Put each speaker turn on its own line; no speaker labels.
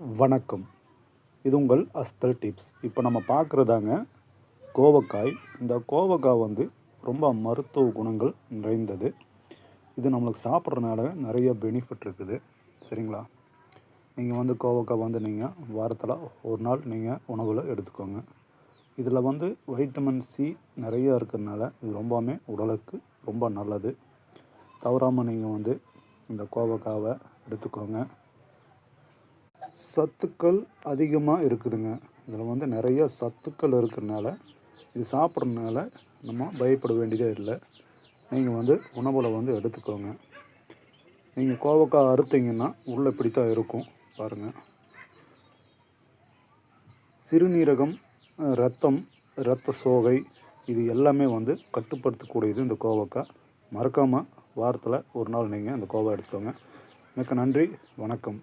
வணக்கம். இது உங்கள் அஸ்தல் டிப்ஸ். இப்போ நம்ம பார்க்குறதாங்க கோவக்காய். இந்த கோவக்காய் வந்து ரொம்ப மருத்துவ குணங்கள் நிறைந்தது. இது நம்மளுக்கு சாப்பிட்றதுனால நிறைய பெனிஃபிட் இருக்குது. சரிங்களா? நீங்கள் வந்து கோவக்காய் வந்து நீங்கள் வாரத்தில் ஒரு நாள் நீங்கள் உணவில் எடுத்துக்கோங்க. இதில் வந்து வைட்டமின் சி நிறைய இருக்கிறதுனால இது ரொம்பவுமே உடலுக்கு ரொம்ப நல்லது. தவறாமல் நீங்கள் வந்து இந்த கோவக்காவை எடுத்துக்கோங்க. சத்துக்கள் அதிகமாக இருக்குதுங்க. இதில் வந்து நிறைய சத்துக்கள் இருக்கிறனால இது சாப்பிட்றதுனால நம்ம பயப்பட வேண்டியதே இல்லை. நீங்கள் வந்து உணவில் வந்து எடுத்துக்கோங்க. நீங்கள் கோவக்காய் அறுத்தீங்கன்னா உள்ளே இப்படி தான் இருக்கும். பாருங்கள் சிறுநீரகம் ரத்தம் இரத்த சோகை இது எல்லாமே வந்து கட்டுப்படுத்தக்கூடியது இந்த கோவக்காய். மறக்காமல் வாரத்தில் ஒரு நாள் நீங்கள் இந்த கோவா எடுத்துக்கோங்க. மிக்க நன்றி. வணக்கம்.